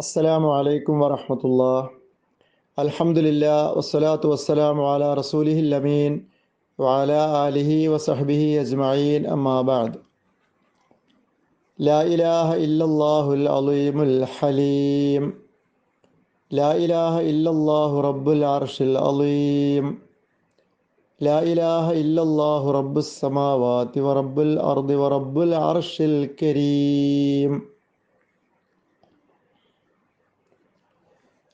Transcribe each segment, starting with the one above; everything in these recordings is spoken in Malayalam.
السلام عليكم ورحمة الله. الحمد لله والصلاة والسلام على رسوله الأمين وعلى آله وصحبه أجمعين أما بعد. لا إله إلا الله العظيم الحليم. لا إله إلا الله رب العرش العظيم. لا إله إلا الله رب السماوات ورب الأرض ورب العرش الكريم.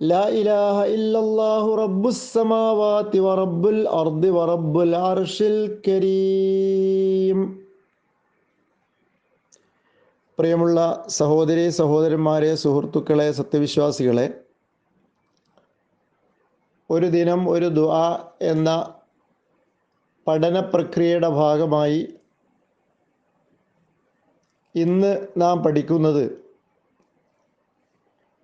لا إله إلا الله رب السماوات ورب الأرض ورب العرش الكريم പ്രിയമുള്ള സഹോദരി സഹോദരന്മാരെ സുഹൃത്തുക്കളെ സത്യവിശ്വാസികളെ ഒരു ദിനം ഒരു ദുആ എന്ന പഠന പ്രക്രിയയുടെ ഭാഗമായി ഇന്ന് നാം പഠിക്കുന്നത്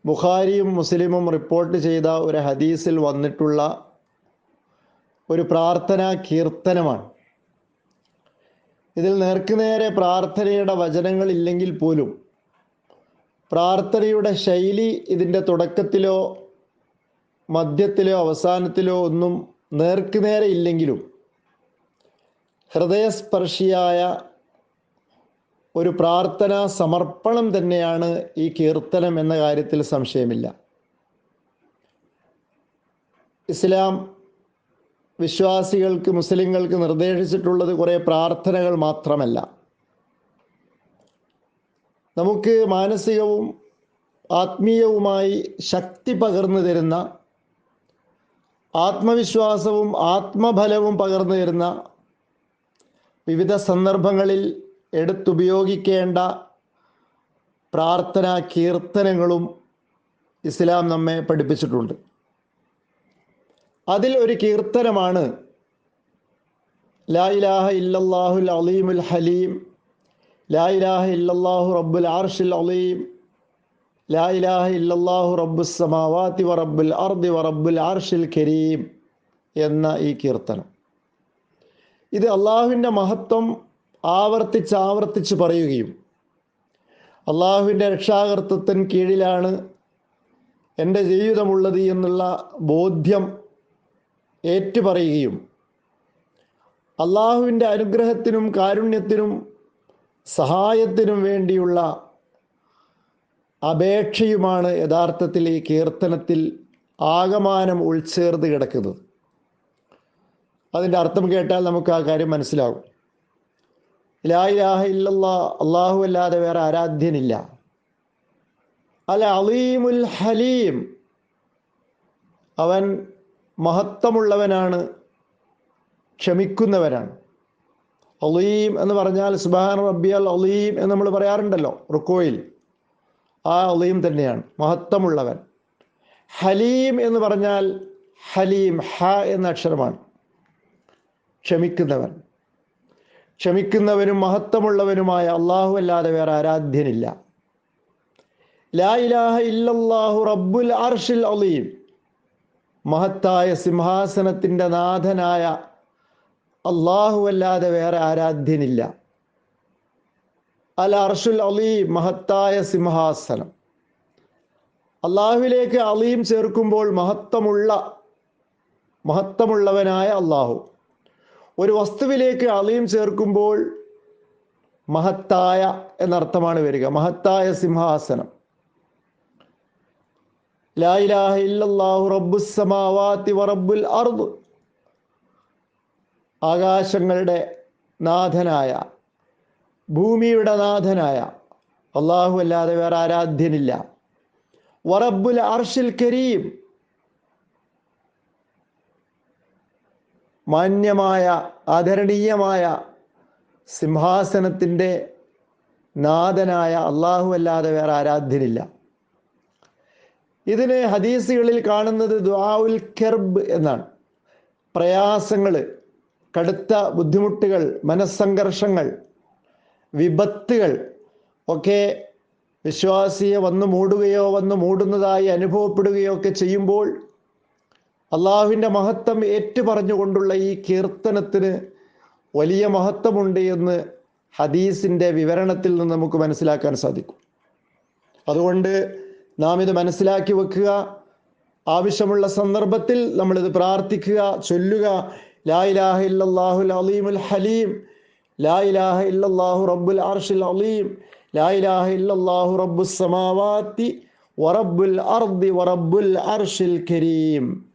ബുഖാരിയും മുസ്ലിമും റിപ്പോർട്ട് ചെയ്ത ഒരു ഹദീസിൽ വന്നിട്ടുള്ള ഒരു പ്രാർത്ഥനാ കീർത്തനമാണ്. ഇതിൽ നേർക്കുനേരെ പ്രാർത്ഥനയുടെ വചനങ്ങൾ ഇല്ലെങ്കിൽ പോലും പ്രാർത്ഥനയുടെ ശൈലി ഇതിന്റെ തുടക്കത്തിലോ മധ്യത്തിലോ അവസാനത്തിലോ ഒന്നും നേർക്കുനേരെ ഇല്ലെങ്കിലും ഹൃദയസ്പർശിയായ ഒരു പ്രാർത്ഥന സമർപ്പണം തന്നെയാണ് ഈ കീർത്തനം എന്ന കാര്യത്തിൽ സംശയമില്ല. ഇസ്ലാം വിശ്വാസികൾക്ക് മുസ്ലിങ്ങൾക്ക് നിർദ്ദേശിച്ചിട്ടുള്ളത് കുറേ പ്രാർത്ഥനകൾ മാത്രമല്ല. നമുക്ക് മാനസികവും ആത്മീയവുമായി ശക്തി പകർന്നു തരുന്ന ആത്മവിശ്വാസവും ആത്മഫലവും പകർന്നു തരുന്ന വിവിധ സന്ദർഭങ്ങളിൽ എടുത്തുപയോഗിക്കേണ്ട പ്രാർത്ഥനാ കീർത്തനങ്ങളും ഇസ്ലാം നമ്മെ പഠിപ്പിച്ചിട്ടുണ്ട്. അതിൽ ഒരു കീർത്തനമാണ് ലാ ഇലാഹ ഇല്ലല്ലാഹുൽ അലീമുൽ ഹലീം ലാ ഇലാഹ ഇല്ലല്ലാഹു റബ്ബുൽ ആർഷിൽ അലീം ലാ ഇലാഹ ഇല്ലല്ലാഹു റബ്ബുസ് സമാവാതി വ റബ്ബുൽ അർദി വ റബ്ബുൽ ആർഷിൽ കരീം എന്ന ഈ കീർത്തനം. ഇത് അള്ളാഹുവിന്റെ മഹത്വം ആവർത്തിച്ച് ആവർത്തിച്ച് പറയുകയും അള്ളാഹുവിന്റെ രക്ഷാകർത്തത്തിന് കീഴിലാണ് എന്റെ ജീവിതമുള്ളത് എന്നുള്ള ബോധ്യം ഏറ്റുപറയുകയും അള്ളാഹുവിന്റെ അനുഗ്രഹത്തിനും കാരുണ്യത്തിനും സഹായത്തിനും വേണ്ടിയുള്ള അപേക്ഷയുമാണ് യഥാർത്ഥത്തിൽ ഈ കീർത്തനത്തിൽ ആകമാനം ഉൾച്ചേർത്ത് കിടക്കുന്നത്. അതിന്റെ അർത്ഥം കേട്ടാൽ നമുക്ക് ആ കാര്യം മനസ്സിലാകും ഇലായിലാഹ ഇല്ലല്ലാ അള്ളാഹു അല്ലാതെ വേറെ ആരാധ്യനില്ല. അൽ അലീമുൽ ഹലീം. അവൻ മഹത്വമുള്ളവനാണ് ക്ഷമിക്കുന്നവനാണ്. അലീം എന്ന് പറഞ്ഞാൽ സുബാൻ റബ്ബിയൽ അലീം എന്ന് നമ്മൾ പറയാറുണ്ടല്ലോ റുക്കോയിൽ. ആ അലീം തന്നെയാണ് മഹത്വമുള്ളവൻ. ഹലീം എന്ന് പറഞ്ഞാൽ ഹലീം ഹ എന്ന അക്ഷരമാണ്. ക്ഷമിക്കുന്നവൻ. ക്ഷമിക്കുന്നവനും മഹത്വമുള്ളവനുമായ അള്ളാഹു അല്ലാതെ വേറെ ആരാധ്യനില്ല. ലാ ഇലാഹ ഇല്ലല്ലാഹു റബ്ബുൽ അർഷിൽ അലീം. മഹത്തായ സിംഹാസനത്തിന്റെ നാഥനായ അള്ളാഹു അല്ലാതെ വേറെ ആരാധ്യനില്ല. അൽ അർഷുൽ അലീം മഹത്തായ സിംഹാസനം. അള്ളാഹുവിലേക്ക് അലീം ചേർക്കുമ്പോൾ മഹത്വമുള്ള മഹത്വമുള്ളവനായ അള്ളാഹു ഒരു വസ്തുവിലേക്ക് അളിയും ചേർക്കുമ്പോൾ മഹത്തായ എന്നർത്ഥമാണ് വരിക. മഹത്തായ സിംഹാസനം. ആകാശങ്ങളുടെ നാഥനായ ഭൂമിയുടെ നാഥനായ അള്ളാഹു അല്ലാതെ വേറെ ആരാധ്യനില്ല. വറബ്ബുൽ അർഷിൽ കരീം. മാന്യമായ ആദരണീയമായ സിംഹാസനത്തിന്റെ നാഥനായ അള്ളാഹു അല്ലാതെ വേറെ ആരാധ്യനില്ല. ഇതിന് ഹദീസുകളിൽ കാണുന്നത് ദുആഉൽ കെർബ് എന്നാണ്. പ്രയാസങ്ങൾ കടുത്ത ബുദ്ധിമുട്ടുകൾ മനസ്സംഘർഷങ്ങൾ വിപത്തുകൾ ഒക്കെ വിശ്വാസിയെ വന്ന് മൂടുകയോ വന്ന് മൂടുന്നതായി അനുഭവപ്പെടുകയോ ഒക്കെ ചെയ്യുമ്പോൾ അള്ളാഹുവിന്റെ മഹത്വം ഏറ്റുപറഞ്ഞുകൊണ്ടുള്ള ഈ കീർത്തനത്തിന് വലിയ മഹത്വമുണ്ട് എന്ന് ഹദീസിന്റെ വിവരണത്തിൽ നിന്ന് നമുക്ക് മനസ്സിലാക്കാൻ സാധിക്കും. അതുകൊണ്ട് നാം ഇത് മനസ്സിലാക്കി വെക്കുക. ആവശ്യമുള്ള സന്ദർഭത്തിൽ നമ്മളിത് പ്രാർത്ഥിക്കുക. ചൊല്ലുക. ലാ ഇലാഹ അലീമുൽ ഹലീം. ലാ ഇലാഹ ഇല്ലല്ലാഹു റബ്ബുൽ അർഷിൽ അലീം. ലാ ഇലാഹ ഇല്ലല്ലാഹു റബ്ബുസ് സമാവാത്തി വറബ്ബുൽ അർദി വറബ്ബുൽ അർഷിൽ കരീം.